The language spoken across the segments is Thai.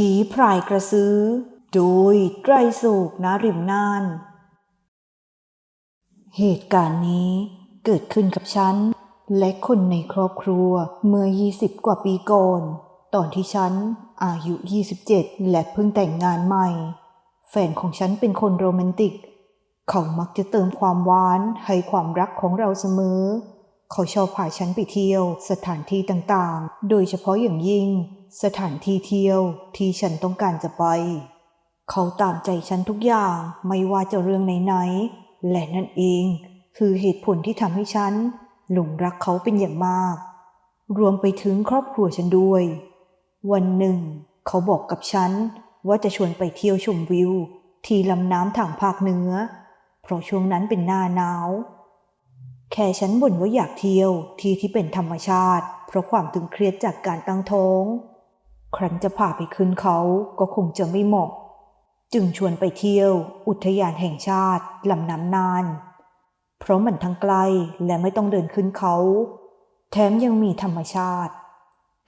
ผีพรายกระซื้อ โดยไตรสุกนาริมน่าน เหตุการณ์นี้เกิดขึ้นกับฉัน และคนในครอบครัวเมื่อ 20 กว่าปีก่อน ตอนที่ฉันอายุ 27 และเพิ่งแต่งงานใหม่ แฟนของฉันเป็นคนโรแมนติก เขามักจะเติมความหวานให้ความรักของเราเสมอ เขาชอบพาฉันไปเที่ยวสถานที่ต่างๆ โดยเฉพาะอย่างยิ่ง สถานที่เที่ยวที่ฉันต้องการจะไป เขาตามใจฉันทุกอย่างไม่ว่าจะเรื่องไหนๆและนั่นเองคือเหตุผลที่ทำให้ฉันหลงรักเขาเป็นอย่างมาก รวมไปถึงครอบครัวฉันด้วย วันหนึ่ง เขาบอกกับฉันว่าจะชวนไปเที่ยวชมวิว ที่ลำน้ำทางภาคเหนือ เพราะช่วงนั้นเป็นหน้าหนาว แค่ฉันบ่นว่าอยากเที่ยวที่ที่เป็นธรรมชาติ เพราะความตึงเครียดจากการตั้งท้อง ครั้นจะพาไปขึ้นเขาก็คงจะไม่เหมาะ จึงชวนไปเที่ยว อุทยานแห่งชาติลำน้ำนาน เพราะมันทั้งไกลและไม่ต้องเดินขึ้นเขา แถมยังมีธรรมชาติ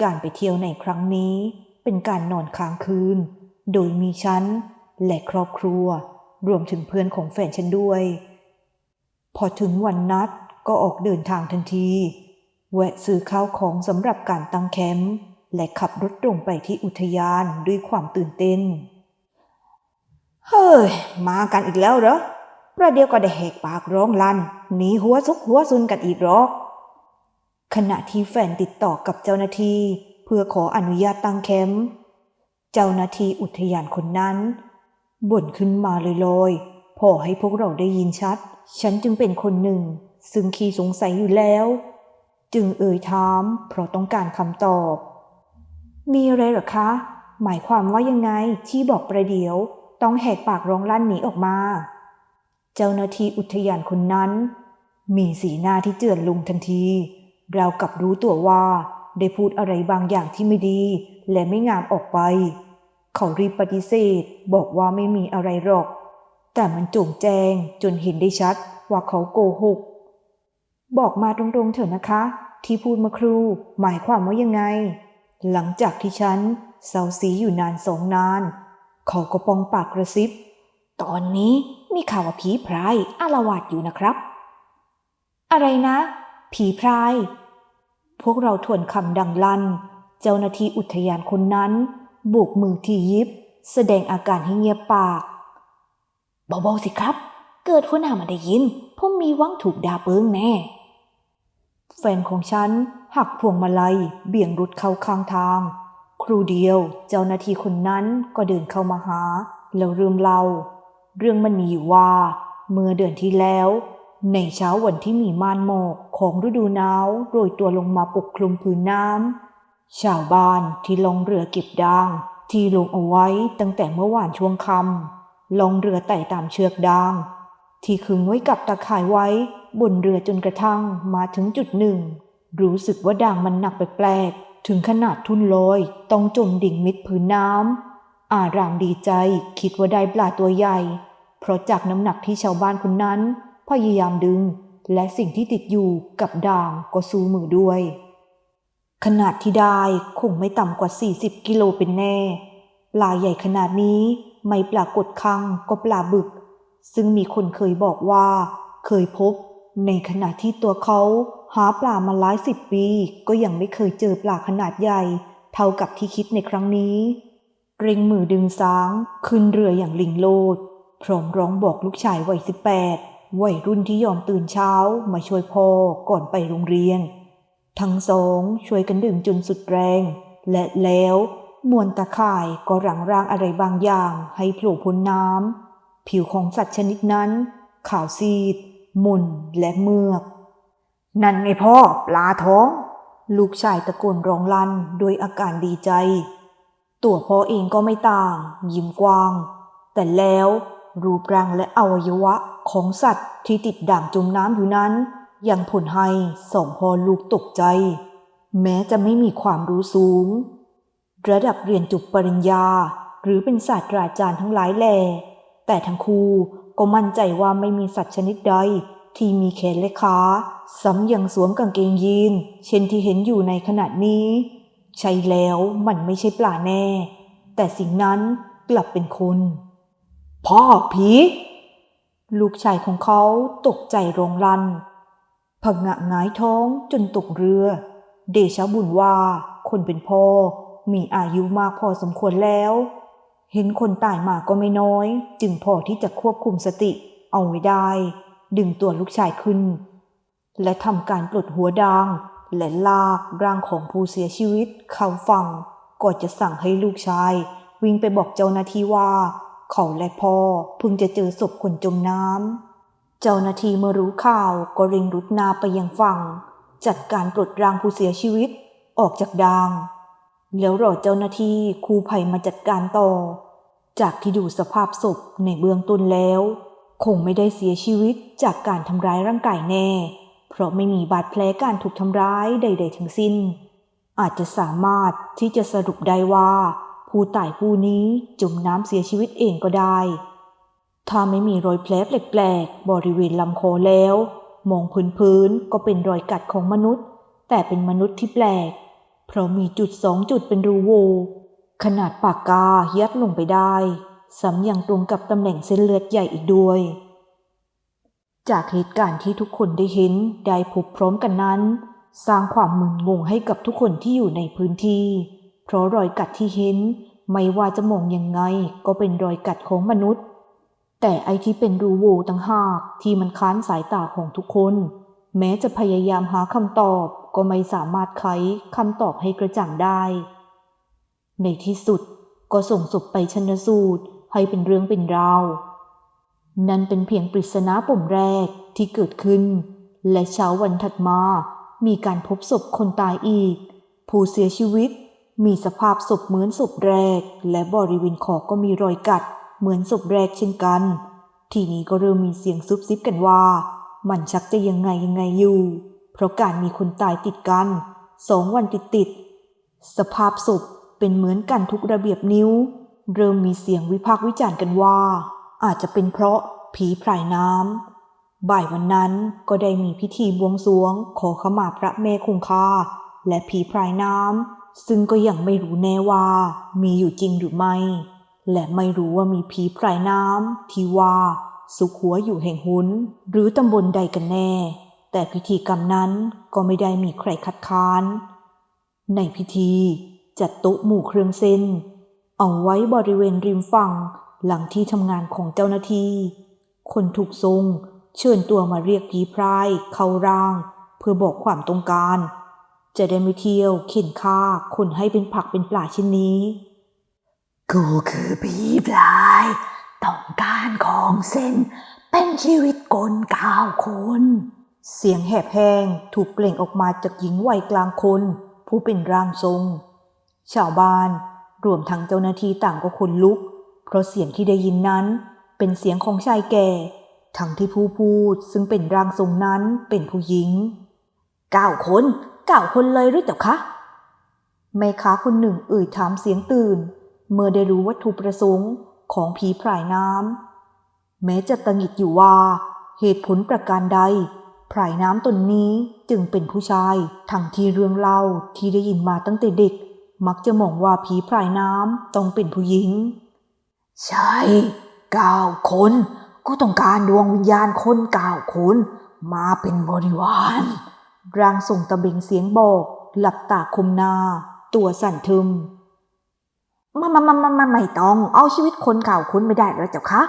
การไปเที่ยวในครั้งนี้เป็นการนอนค้างคืน โดยมีฉันและครอบครัว รวมถึงเพื่อนของแฟนฉันด้วย พอถึงวันนัดก็ออกเดินทางทันที แวะซื้อข้าวของสำหรับการตั้งแคมป์ และขับรถตรงไปที่อุทยานด้วยความตื่นเต้น เฮ้ย มากันอีกแล้วเหรอประเดี๋ยวก็ได้แหกปากร้องลั่นหนีหัวซุกหัวซุนกันอีกหรอก ขณะที่แฟนติดต่อกับเจ้าหน้าที่ เพื่อขออนุญาตตั้งแคมป์เจ้าหน้าที่อุทยานคนนั้น บ่นขึ้นมาลอยๆพอให้พวกเราได้ยินชัด ฉันจึงเป็นคนหนึ่ง ซึ่งขี้สงสัยอยู่แล้ว จึงเอ่ยถามเพราะต้องการคำตอบ มีอะไรเหรอคะ หมายความว่ายังไงที่บอกประเดี๋ยว ต้องแหกปากร้องลั่นหนีออกมา เจ้าหน้าที่อุทยานคนนั้น มีสีหน้าที่เจือนลุงทันทีเรากับรู้ตัวว่าได้พูดอะไรบางอย่างที่ไม่ดี และไม่งามออกไป เขารีบปฏิเสธบอกว่าไม่มีอะไรหรอก แต่มันจงแจงจนเห็นได้ชัดว่าเขาโกหก บอกมาตรงๆเถอะนะคะ ที่พูดมาครู หมายความว่ายังไง หลังจากที่ฉันเศร้าสีอยู่นานสองนาน เขาก็ปองปากกระซิบ ตอนนี้มีข่าวว่าผีพรายอาละวาดอยู่นะครับ อะไรนะ ผีพราย พวกเราทวนคำดังลั่นเจ้าหน้าที่อุทยานคนนั้นโบกมือที่ยิบ แสดงอาการให้เงียบปาก เบาๆสิครับ เกิดคนหามาได้ยินผมมีวังถูกดาเปิงแน่ แฟนของฉัน หักพวงมาลัย เบี่ยงรถเข้าข้างทาง ครูเดียวเจ้าหน้าที่คนนั้นก็เดินเข้ามาหา แล้วเริ่มเล่า เรื่องมันมีอยู่ว่า เมื่อเดือนที่แล้ว ในเช้าวันที่มีม่านหมอกของฤดูหนาวโรยตัวลงมาปกคลุมพื้นน้ำชาวบ้านที่ลงเรือเก็บด่าง ที่ลงเอาไว้ตั้งแต่เมื่อวานช่วงค่ำลงเรือไต่ตามเชือกด่างที่ขึงไว้กับตะข่ายไว้บนเรือจนกระทั่งมาถึงจุดหนึ่ง รู้สึกว่าด่างมันหนักแปลกๆ ถึงขนาดทุ่นลอย ต้องจมดิ่งมิดพื้นน้ำ อารามดีใจคิดว่าได้ปลาตัวใหญ่ เพราะจากน้ำหนักที่ชาวบ้านคนนั้น พยายามดึง และสิ่งที่ติดอยู่กับด่างก็สู้มือด้วย ขนาดที่ได้คงไม่ต่ำกว่า 40 กิโลเป็นแน่ ปลาใหญ่ขนาดนี้ไม่ปรากฏครั้งก็ปลาบึก ซึ่งมีคนเคยบอกว่า เคยพบ ในขณะที่ตัวเขา หาปลามาหลายสิบปีก็ยังไม่เคยเจอปลาขนาดใหญ่ เท่ากับที่คิดในครั้งนี้เร่งมือดึงสางขึ้นเรืออย่างลิงโลด พร้อมร้องบอกลูกชายวัยสิบแปดวัยรุ่นที่ยอมตื่นเช้ามาช่วยพ่อก่อนไปโรงเรียน ทั้งสองช่วยกันดึงจนสุดแรง และแล้วมวลตะข่ายก็หลังร่างอะไรบางอย่างให้โผล่พ้นน้ำผิวของสัตว์ชนิดนั้น ขาวซีด มุนและเมือก นั่นไงพ่อ ปลาท้อง ลูกชายตะโกนร้องลั่นด้วยอาการดีใจ ตัวพ่อเองก็ไม่ต่าง ยิ้มกว้าง แต่แล้วรูปร่างและอวัยวะของสัตว์ที่ติดด่างจมน้ำอยู่นั้น ยังผลให้สองพ่อลูกตกใจ แม้จะไม่มีความรู้สูง ระดับเรียนจบปริญญา หรือเป็นศาสตราจารย์ทั้งหลายแหล่แต่ทั้งคู่ก็มั่นใจว่าไม่มีสัตว์ชนิดใด ที่มีแขนและขาซ้ำยังสวมกางเกงยีน เช่นที่เห็นอยู่ในขณะนี้ ใช่แล้วมันไม่ใช่ปลาแน่ แต่สิ่งนั้นกลับเป็นคน พ่อผีลูกชายของเขาตกใจโรงรันผงะหงายท้องจนตกเรือ เดชะบุญว่า คนเป็นพ่อ มีอายุมากพอสมควรแล้ว เห็นคนตายมาก็ไม่น้อย จึงพอที่จะควบคุมสติเอาไว้ได้ ดึงตัวลูกชายขึ้น และทำการปลดหัวดาง และลากร่างของผู้เสียชีวิตเข้าฝั่งก่อนจะสั่งให้ลูกชาย วิ่งไปบอกเจ้าหน้าที่ว่า เขาและพ่อเพิ่งจะเจอศพคนจมน้ำเจ้าหน้าที่เมื่อรู้ข่าวก็เร่งรุดนาไปยังฝั่ง จัดการปลดร่างผู้เสียชีวิตออกจากดางแล้วรอเจ้าหน้าที่คูภัยมาจัดการต่อ จากที่ดูสภาพศพในเบื้องต้นแล้ว คงไม่ได้เสียชีวิตจากการทำร้ายร่างกายแน่ เพราะไม่มีบาดแผลการถูกทำร้ายใด ๆ ทั้งสิ้น อาจจะสามารถที่จะสรุปได้ว่า ผู้ตายผู้นี้จมน้ำเสียชีวิตเองก็ได้ ถ้าไม่มีรอยแผลแปลกๆบริเวณลำคอแล้ว มองพื้นๆก็เป็นรอยกัดของมนุษย์ แต่เป็นมนุษย์ที่แปลก เพราะมีจุดสองจุดเป็นรูโวขนาดปากกายัดลงไปได้ ซ้ำยังตรงกับตำแหน่งเส้นเลือดใหญ่อีกด้วย จากเหตุการณ์ที่ทุกคนได้เห็นได้พบพร้อมกันนั้น สร้างความมึนงงให้กับทุกคนที่อยู่ในพื้นที่ เพราะรอยกัดที่เห็น ไม่ว่าจะมองยังไงก็เป็นรอยกัดของมนุษย์ แต่ไอที่เป็นรูโวต่างหากที่มันค้านสายตาของทุกคน แม้จะพยายามหาคำตอบก็ไม่สามารถไขคำตอบให้กระจ่างได้ ในที่สุดก็ส่งศพไปชนสูตร ให้เป็นเรื่องเป็นราว นั่นเป็นเพียงปริศนาปมแรกที่เกิดขึ้น และเช้าวันถัดมามีการพบศพคนตายอีก ผู้เสียชีวิตมีสภาพศพเหมือนศพแรก และบริเวณคอก็มีรอยกัด เหมือนศพแรกเช่นกัน ทีนี้ก็เริ่มมีเสียงซุบซิบกันว่า มันชักจะยังไงยังไงอยู่ เพราะการมีคนตายติดกันสองวันติดติดสภาพศพเป็นเหมือนกันทุกระเบียบนิ้ว เริ่มมีเสียงวิพากษ์วิจารณ์กันว่า อาจจะเป็นเพราะผีพรายน้ำบ่ายวันนั้นก็ได้มีพิธีบวงสรวง ขอขมาพระแม่คงคาและผีพรายน้ำซึ่งก็ยังไม่รู้แน่ว่า มีอยู่จริงหรือไม่ และไม่รู้ว่ามีผีพรายน้ำที่ว่าสุขหัวอยู่แห่งหุนหรือตำบลใดกันแน่ แต่พิธีกรรมนั้นก็ไม่ได้มีใครคัดค้าน ในพิธีจัดโต๊ะหมู่เครื่องเส้น เอาไว้บริเวณริมฝั่งหลังที่ทำงานของเจ้าหน้าที่ คนถูกทรงเชิญตัวมาเรียกผีพรายเข้าร่าง เพื่อบอกความต้องการ จะได้ไม่เที่ยวเข็นฆ่าคนให้เป็นผักเป็นปลาเช่นนี้ กูคือผีพลาย ต้องการของเส้น เป็นชีวิตคนเก้าคนเสียงแหบแห้งถูกเปล่งออกมาจากหญิงวัยกลางคน ผู้เป็นร่างทรง ชาวบ้าน รวมทั้งเจ้าหน้าที่ต่างก็ขนลุก เพราะเสียงที่ได้ยินนั้นเป็นเสียงของชายแก่ ทั้งที่ผู้พูดซึ่งเป็นร่างทรงนั้นเป็นผู้หญิงเก้าคนเก้าคนเลยหรือเจ้าคะแม่ค้าคนหนึ่งเอ่ยถามเสียงตื่น เมื่อได้รู้วัตถุประสงค์ของผีพรายน้ำแม้จะตังหิดอยู่ว่า เหตุผลประการใดพรายน้ำตนนี้จึงเป็นผู้ชาย ทั้งที่เรื่องเล่าที่ได้ยินมาตั้งแต่เด็ก มักจะมองว่าผีพรายน้ำต้องเป็นผู้หญิง ใช่เก้าคนก็ต้องการดวงวิญญาณคนเก้าคนมาเป็นบริวารร่างทรงตะเบงเสียงบอก หลับตาคมนา ตัวสั่นทึมมามามามามาไม่ต้อง เอาชีวิตคนเก่าคุณไม่ได้แล้วเจ้าคะ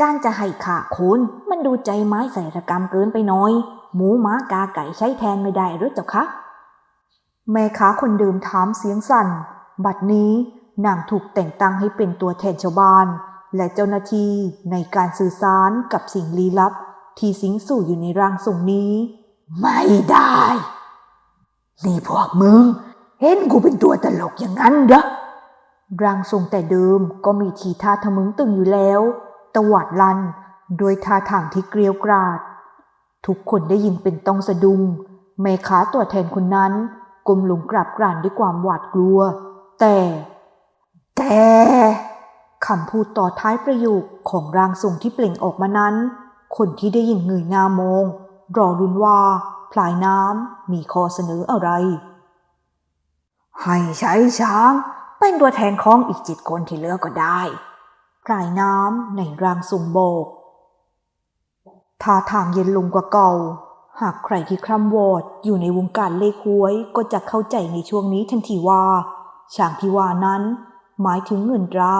การจะให้ขาคุณมันดูใจไม้ใส่ระกรรมเกินไปน้อย หมูหมากาไก่ใช้แทนไม่ได้หรือเจ้าคะ แม่ค้าคนเดิมถามเสียงสั่น บัดนี้นางถูกแต่งตั้งให้เป็นตัวแทนชาวบ้าน และเจ้าหน้าที่ในการสื่อสารกับสิ่งลี้ลับ ที่สิงสู่อยู่ในร่างทรงนี้ ไม่ได้ นี่พวกมึง เห็นกูเป็นตัวตลกอย่างนั้นเหรอร่างทรงแต่เดิมก็มีทีท่าทะมึงตึงอยู่แล้วตวาดลันโดยท่าทางที่เกรียวกราด ทุกคนได้ยินเป็นต้องสะดุ้งแม่ค้าตัวแทนคนนั้น ก้มลงกราบกรานด้วยความหวาดกลัว แต่ แต่คำพูดต่อท้ายประโยคของร่างทรงที่เปล่งออกมานั้น คนที่ได้ยินเงยหน้ามอง รอรุนว่าพลายน้ำมีข้อเสนออะไร ให้ใช้ช้างเป็นตัวแทนของอีกจ็ดคนที่เหลือก็ได้ปลายน้ำในร่างทรงโบกท่าทางเย็นลงกว่าเก่า หากใครที่คร่ำวอดอยู่ในวงการเลขหวยก็จะเข้าใจในช่วงนี้ทันทีว่า ช้างที่ว่านั้น หมายถึงเงินตรา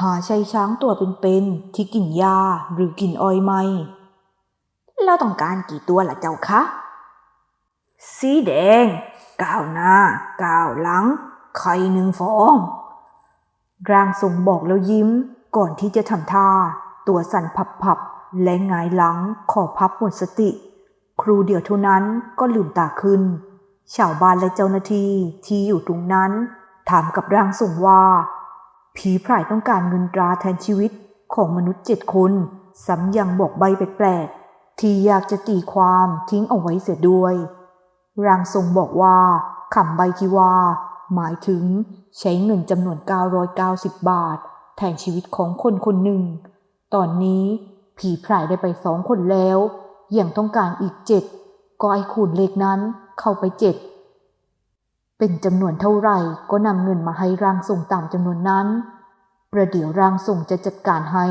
หาใช่ช้างตัวเป็นๆที่กินหญ้าหรือกินอ้อยไหมเราต้องการกี่ตัวล่ะเจ้าคะ สีแดงก้าวหน้าก้าวหลัง ไข่หนึ่งฟอง ร่างทรงบอกแล้วยิ้ม ก่อนที่จะทำท่า ตัวสั่นพับๆและงายหลังขอพับหมดสติ ครูเดียวเท่านั้นก็ลืมตาขึ้น ชาวบ้านและเจ้าหน้าที่ที่อยู่ตรงนั้น ถามกับร่างทรงว่า ผีพรายต้องการเงินตราแทนชีวิตของมนุษย์เจ็ดคนซ้ำยังบอกใบแปลกๆที่อยากจะตีความทิ้งเอาไว้เสียด้วย ร่างทรงบอกว่าคำใบที่ว่า หมายถึงใช้เงินจำนวน 990 บาท แทนชีวิตของคนคนหนึ่ง ตอนนี้ผีพรายได้ไปสองคนแล้ว ยังต้องการอีกเจ็ดก็ไอ้คูณเลขนั้นเข้าไปเจ็ดเป็นจำนวนเท่าไหร่ก็นำเงินมาให้ร่างทรงตามจำนวนนั้น ประเดี๋ยวร่างทรงจะจัดการให้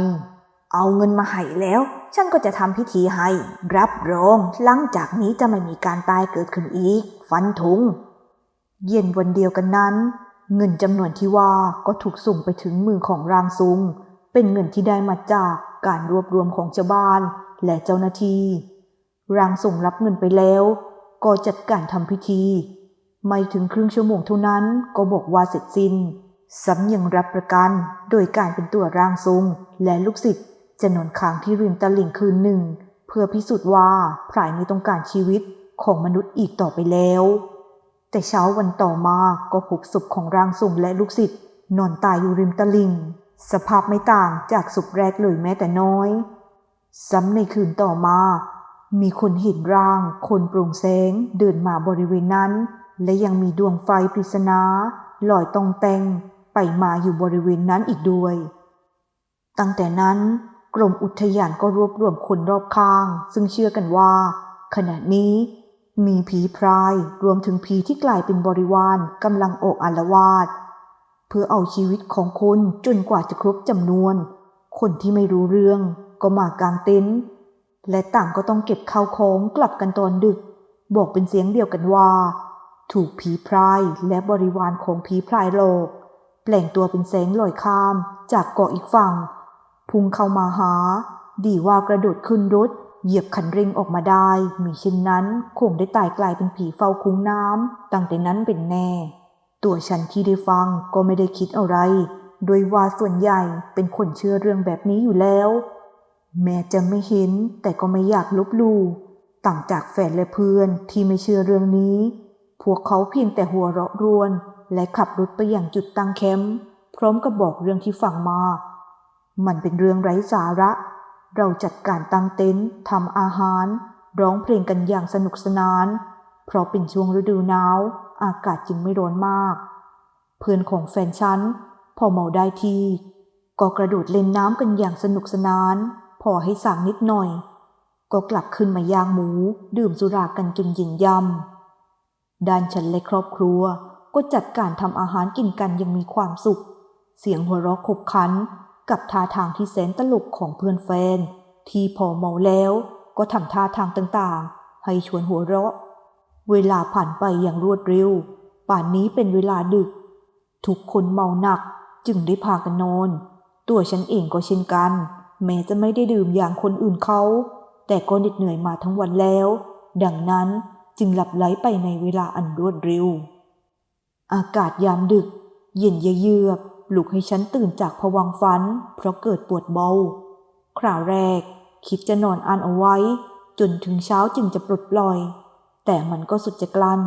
เอาเงินมาให้แล้ว ฉันก็จะทำพิธีให้ รับรองหลังจากนี้จะไม่มีการตายเกิดขึ้นอีก ฟันธงเย็นวันเดียวกันนั้น เงินจำนวนที่ว่าก็ถูกส่งไปถึงมือของร่างทรงเป็นเงินที่ได้มาจากการรวบรวมของชาวบ้าน และเจ้าหน้าที่ร่างทรงรับเงินไปแล้ว ก็จัดการทำพิธี ไม่ถึงครึ่งชั่วโมงเท่านั้นก็บอกว่าเสร็จสิ้นซ้ำยังรับประกันโดยการเป็นตัวร่างทรงและลูกศิษย์จะนอนค้างที่ริมตลิ่งคืนหนึ่ง เพื่อพิสูจน์ว่าพรายไม่ต้องการชีวิตของมนุษย์อีกต่อไปแล้ว แต่เช้าวันต่อมาก็พบศพของร่างทรงและลูกศิษย์นอนตายอยู่ริมตลิ่ง สภาพไม่ต่างจากศพแรกเลยแม้แต่น้อย ซ้ำในคืนต่อมา มีคนเห็นร่าง คนโปร่งแสงเดินมาบริเวณนั้น และยังมีดวงไฟปริศนาลอยตองแตงไปมาอยู่บริเวณนั้นอีกด้วย ตั้งแต่นั้นกรมอุทยานก็รวบรวมคนรอบข้าง ซึ่งเชื่อกันว่า ขณะนี้มีผีพรายรวมถึงผีที่กลายเป็นบริวารกำลังออกอารวาสเพื่อเอาชีวิตของคนจนกว่าจะครบจำนวน คนที่ไม่รู้เรื่องก็มากางเต็นท์และต่างก็ต้องเก็บข้าวของกลับกันตอนดึก บอกเป็นเสียงเดียวกันว่า ถูกผีพรายและบริวารของผีพรายโลกแปลงตัวเป็นแสงลอยข้ามจากเกาะอีกฝั่ง พุ่งเข้ามาหา ดีว่ากระโดดขึ้นรถ เหยียบคันเร่งออกมาได้มีเช่นนั้นคงได้ตายกลายเป็นผีเฝ้าคุ้งน้ำตั้งแต่นั้นเป็นแน่ ตัวฉันที่ได้ฟังก็ไม่ได้คิดอะไร โดยว่าส่วนใหญ่เป็นคนเชื่อเรื่องแบบนี้อยู่แล้ว แม้จะไม่เห็นแต่ก็ไม่อยากลบลู่ต่างจากแฟนและเพื่อนที่ไม่เชื่อเรื่องนี้ พวกเขาเพียงแต่หัวเราะรวน และขับรถไปอย่างจุดตั้งแคมป์พร้อมกับบอกเรื่องที่ฟังมา มันเป็นเรื่องไร้สาระ เราจัดการตั้งเต็นท์ทำอาหาร ร้องเพลงกันอย่างสนุกสนาน เพราะเป็นช่วงฤดูหนาว อากาศจึงไม่ร้อนมาก เพื่อนของแฟนฉัน พอเมาได้ทีก็กระโดดเล่นน้ำกันอย่างสนุกสนาน พอให้สั่งนิดหน่อย ก็กลับขึ้นมาย่างหมู ดื่มสุรากันจนยินยำด้านฉันและครอบครัวก็จัดการทำอาหารกินกันอยังมีความสุข เสียงหัวเราะขบขันกับท่าทางที่แสนตลกของเพื่อนแฟน ที่พอเมาแล้วก็ทำท่าทางต่างๆ ให้ชวนหัวเราะ เวลาผ่านไปอย่างรวดเร็ว ป่านนี้เป็นเวลาดึก ทุกคนเมาหนัก จึงได้พากันนอน ตัวฉันเองก็เช่นกัน แม้จะไม่ได้ดื่มอย่างคนอื่นเขา แต่ก็เหน็ดเหนื่อยมาทั้งวันแล้ว ดังนั้นจึงหลับไหลไปในเวลาอันรวดเร็ว อากาศยามดึก เย็นเยือกปลุกให้ฉันตื่นจากผวังฝัน เพราะเกิดปวดเบา คราวแรก คิดจะนอนอ่านเอาไว้ จนถึงเช้าจึงจะปลดปล่อย แต่มันก็สุดจะกลั้น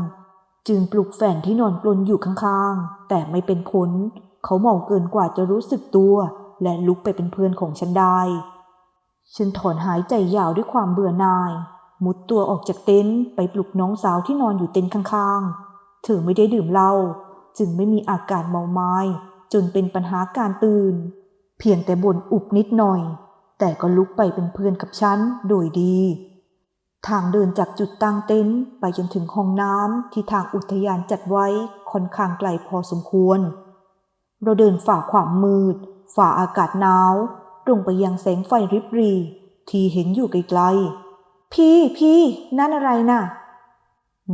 จึงปลุกแฟนที่นอนกลนอยู่ข้างๆ แต่ไม่เป็นผล เขาเมาเกินกว่าจะรู้สึกตัว และลุกไปเป็นเพื่อนของฉันได้ ฉันถอนหายใจยาวด้วยความเบื่อหน่าย มุดตัวออกจากเต็นท์ไปปลุกน้องสาวที่นอนอยู่เต็นท์ข้างๆ เธอไม่ได้ดื่มเหล้าจึงไม่มีอาการเมาไม้จนเป็นปัญหาการตื่น เพียงแต่บ่นอุบนิดหน่อย แต่ก็ลุกไปเป็นเพื่อนกับฉันโดยดี ทางเดินจากจุดตั้งเต็นท์ไปจนถึงห้องน้ำที่ทางอุทยานจัดไว้ค่อนข้างไกลพอสมควร เราเดินฝ่าความมืด ฝ่าอากาศหนาวตรงไปยังแสงไฟริบหรี ที่เห็นอยู่ไกลๆ พี่พี่นั่นอะไรน่ะ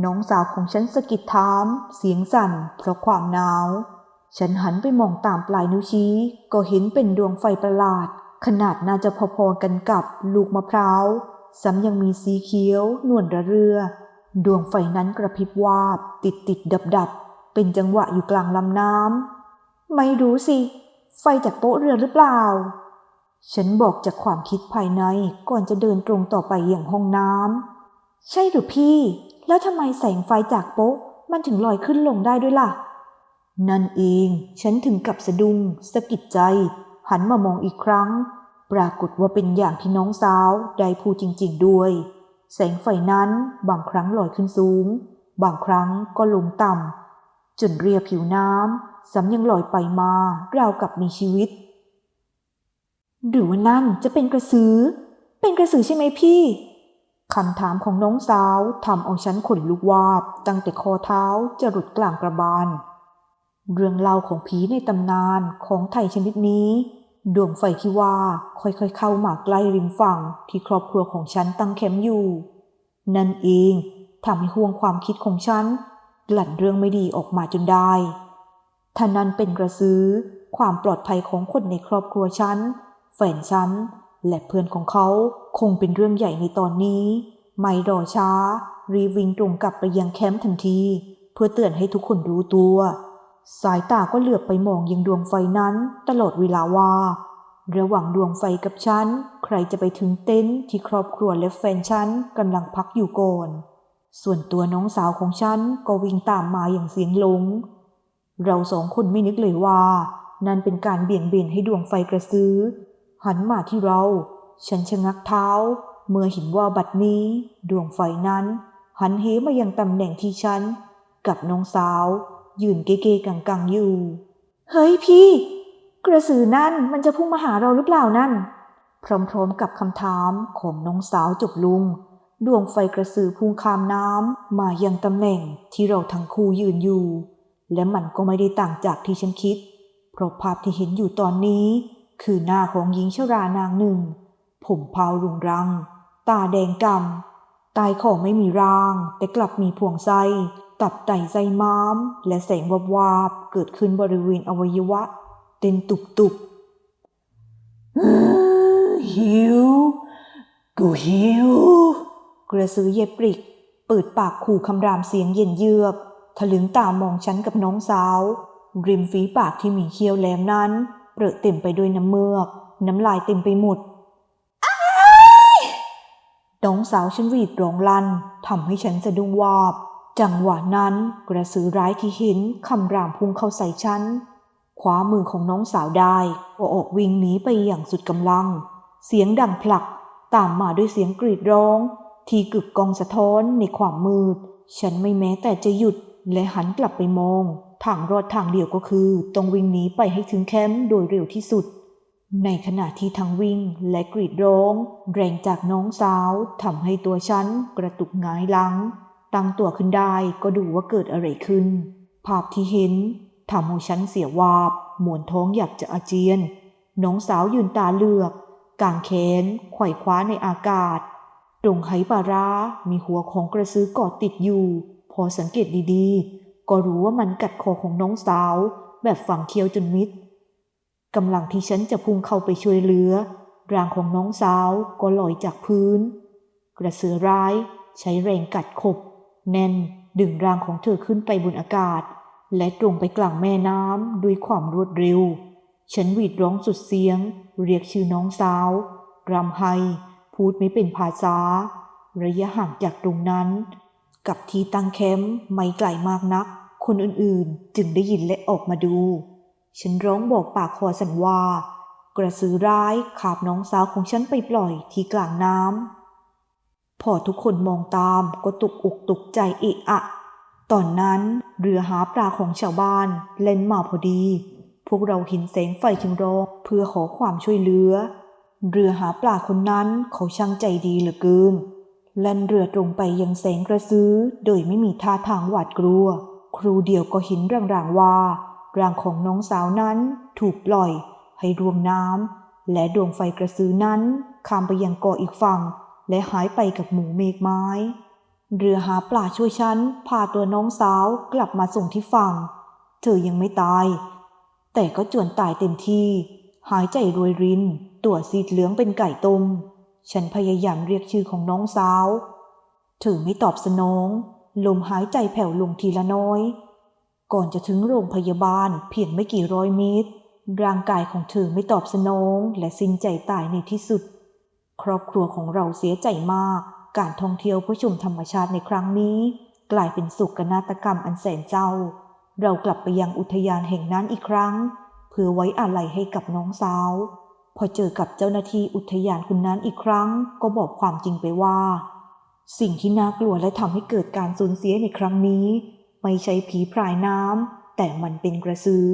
น้องสาวของฉันสะกิดถาม เสียงสั่นเพราะความหนาว ฉันหันไปมองตามปลายนิ้วชี้ ก็เห็นเป็นดวงไฟประหลาด ขนาดน่าจะพอๆกันกับลูกมะพร้าวซ้ำยังมีสีเขียวนวลระเรือ ดวงไฟนั้นกระพริบวาบ ติดติดดับดับ เป็นจังหวะอยู่กลางลำน้ำ ไม่รู้สิ ไฟจากโป๊ะเรือหรือเปล่า ฉันบอกจากความคิดภายในก่อนจะเดินตรงต่อไปอย่างห้องน้ำ ใช่หรือพี่ แล้วทำไมแสงไฟจากโป๊ะ มันถึงลอยขึ้นลงได้ด้วยล่ะ นั่นเอง ฉันถึงกับสะดุ้งสะกิดใจ หันมามองอีกครั้ง ปรากฏว่าเป็นอย่างที่น้องสาวได้พูดจริง ๆ ด้วย แสงไฟนั้นบางครั้งลอยขึ้นสูง บางครั้งก็ลงต่ำจนเรียผิวน้ำ ซ้ำยังลอยไปมาราวกับมีชีวิต หรือว่านั่นจะเป็นกระสือ เป็นกระสือใช่ไหมพี่คำถามของน้องสาวทำเอาฉันขนลุกวาบตั้งแต่คอเท้าจะหลุดกลางกระบาล เรื่องเล่าของผีในตำนานของไทยชนิดนี้ ดวงไฟที่ว่าค่อยๆเข้ามาใกล้ริมฝั่งที่ครอบครัวของฉันตั้งแคมป์อยู่ นั่นเองทำให้ห่วงความคิดของฉัน กลั่นเรื่องไม่ดีออกมาจนได้ ถ้านั้นเป็นกระสือความปลอดภัยของคนในครอบครัวฉัน แฟนฉัน และเพื่อนของเขาคงเป็นเรื่องใหญ่ในตอนนี้ ไม่รอช้า รีวิ่งตรงกลับไปยังแคมป์ทันที เพื่อเตือนให้ทุกคนรู้ตัว สายตาก็เหลือบไปมองยังดวงไฟนั้นตลอดเวลาว่า ระหว่างดวงไฟกับฉัน ใครจะไปถึงเต็นท์ที่ครอบครัวและแฟนฉันกำลังพักอยู่ก่อน ส่วนตัวน้องสาวของฉันก็วิ่งตามมาอย่างเสียงหลง เราสองคนไม่นึกเลยว่า นั่นเป็นการเบี่ยงเบนให้ดวงไฟกระซื้อ หันมาที่เรา ฉันชะงักเท้า เมื่อเห็นว่าบัดนี้ ดวงไฟนั้น หันเหมายังตำแหน่งที่ฉัน กับน้องสาว ยืนเก้ๆกังๆอยู่ เฮ้ยพี่ กระสือนั่นมันจะพุ่งมาหาเราหรือเปล่านั่น พร้อมๆกับคำถามของน้องสาวจบลุงดวงไฟกระสือพุ่งข้ามน้ำมายังตำแหน่งที่เราทั้งคู่ยืนอยู่ และมันก็ไม่ได้ต่างจากที่ฉันคิด เพราะภาพที่เห็นอยู่ตอนนี้ คือหน้าของหญิงชรานางหนึ่ง ผมเผารุงรัง ตาแดงกำตายของไม่มีร่าง แต่กลับมีพวงไส้ตับไตไส้ม้าม และแสงวบวาบๆเกิดขึ้นบริเวณอวัยวะ เต้นตุบตุบหิว กูหิว กระสือเย็บปริก เปิดปากขู่คำรามเสียงเย็นเยือก ทะลึงตามองฉันกับน้องสาว ริมฝีปากที่มีเคี้ยวแหลมนั้นเปรอะเต็มไปด้วยน้ำเมือก น้ำลายเต็มไปหมดน้องสาวฉันหวีดร้องลั่นทำให้ฉันสะดุ้งวาบ จังหวะนั้นกระสือร้ายที่เห็นคำรามพุ่งเข้าใส่ฉันคว้ามือของน้องสาวได้ก็ออกวิ่งหนีไปอย่างสุดกำลัง เสียงดังผลักตามมาด้วยเสียงกรีดร้อง ที่กึกกองสะท้อนในความมืด ฉันไม่แม้แต่จะหยุด และหันกลับไปมอง ทางรอดทางเดียวก็คือต้องวิ่งหนีไปให้ถึงแคมป์โดยเร็วที่สุด ในขณะที่ทั้งวิ่งและกรีดร้อง แรงจากน้องสาวทำให้ตัวฉันกระตุกงายหลัง ตั้งตัวขึ้นได้ก็ดูว่าเกิดอะไรขึ้น ภาพที่เห็นทำให้ฉันเสียวาบหมวนท้องอยากจะอาเจียน น้องสาวยืนตาเหลือก กางแขนไขว่คว้าในอากาศ ตรงไหปาร้ามีหัวของกระซื้อกอดติดอยู่ อสังเกตดีๆ ก็รู้ว่ามันกัดคอของน้องสาว แบบฝังเคี้ยวจนมิดกำลังที่ฉันจะพุ่งเข้าไปช่วยเหลือ ร่างของน้องสาวก็ลอยจากพื้น กระเสือร้ายใช้แรงกัดขบ แน่นดึงร่างของเธอขึ้นไปบนอากาศ และตรงไปกลางแม่น้ำด้วยความรวดเร็ว ฉันหวีดร้องสุดเสียง เรียกชื่อน้องสาวรำไห้พูดไม่เป็นภาษา ระยะห่างจากตรงนั้น กับที่ตั้งแคมป์ไม่ไกลมากนัก คนอื่นๆจึงได้ยินและออกมาดู ฉันร้องบอกปากคอสันว่า กระสือร้ายขาบน้องสาวของฉันไปปล่อยที่กลางน้ำพอทุกคนมองตามก็ตกอกตกใจเอะอะ ตอนนั้นเรือหาปลาของชาวบ้านเล่นมาพอดี พวกเราเห็นแสงไฟจึงร้องเพื่อขอความช่วยเหลือ เรือหาปลาคนนั้นเขาช่างใจดีเหลือเกิน แล่นเรือตรงไปยังแสงกระซื้อ โดยไม่มีท่าทางหวาดกลัว ครูเดียวก็เห็นรางๆว่า ร่างของน้องสาวนั้นถูกปล่อย ให้รวงน้ำและดวงไฟกระสือนั้นข้ามไปยังเกาะอีกฝั่ง และหายไปกับหมูเมฆไม้ เรือหาปลาช่วยฉัน พาตัวน้องสาวกลับมาส่งที่ฝั่ง เธอยังไม่ตาย แต่ก็จวนตายเต็มที่ หายใจรวยริน ตัวซีดเหลืองเป็นไก่ต้ม ฉันพยายามเรียกชื่อของน้องสาว เธอไม่ตอบสนอง ลมหายใจแผ่วลงทีละน้อย ก่อนจะถึงโรงพยาบาลเพียงไม่กี่ร้อยเมตร ร่างกายของเธอไม่ตอบสนองและสิ้นใจตายในที่สุด ครอบครัวของเราเสียใจมาก การท่องเที่ยวเพื่อชมธรรมชาติในครั้งนี้ กลายเป็นสุกนาฏกรรมอันแสนเศร้า เรากลับไปยังอุทยานแห่งนั้นอีกครั้ง เพื่อไว้อาลัยให้กับน้องสาว พอเจอกับเจ้าหน้าที่อุทยานคนนั้นอีกครั้ง ก็บอกความจริงไปว่า สิ่งที่น่ากลัวและทำให้เกิดการสูญเสียในครั้งนี้ ไม่ใช่ผีพรายน้ำแต่มันเป็นกระสือ